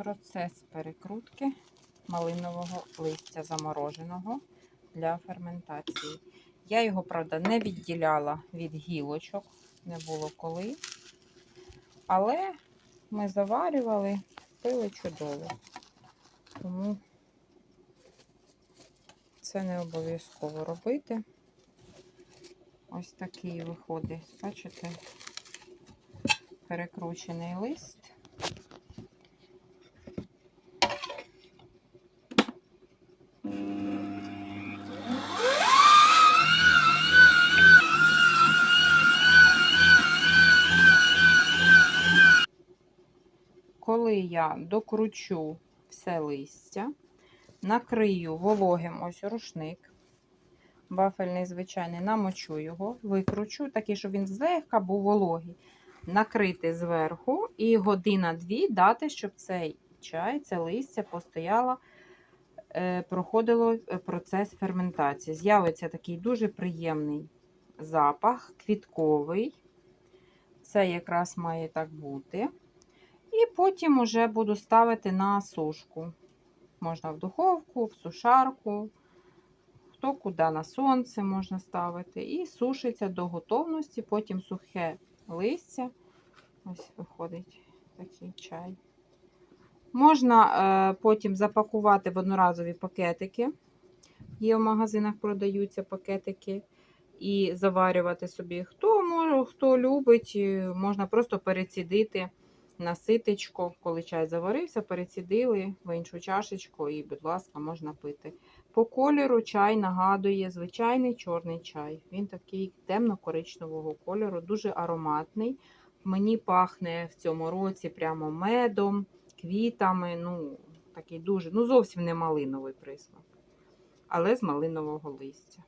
Процес перекрутки малинового листя замороженого для ферментації. Я його, правда, не відділяла від гілочок, не було коли. Але ми заварювали, пили чудово. Тому це не обов'язково робити. Ось такий виходить, бачите, перекручений лист. Коли я докручу все листя, накрию вологим ось рушник, вафельний звичайний, намочу його, викручу, такий, щоб він злегка був вологий. Накрити зверху і година-дві дати, щоб цей чай, це листя постояло, е, проходило е, процес ферментації. З'явиться такий дуже приємний запах, квітковий. Це якраз має так бути. І потім уже буду ставити на сушку. Можна в духовку, в сушарку, хто куди на сонце можна ставити. І сушиться до готовності, потім сухе листя. Ось виходить такий чай. Можна е, потім запакувати в одноразові пакетики. Є в магазинах продаються пакетики. І заварювати собі. Хто може, хто любить, можна просто перецідити на ситечко, коли чай заварився, перецідили в іншу чашечку і, будь ласка, можна пити. По кольору чай нагадує звичайний чорний чай. Він такий темно-коричневого кольору, дуже ароматний. Мені пахне в цьому році прямо медом, квітами. Ну, такий дуже, ну зовсім не малиновий присмак, але з малинового листя.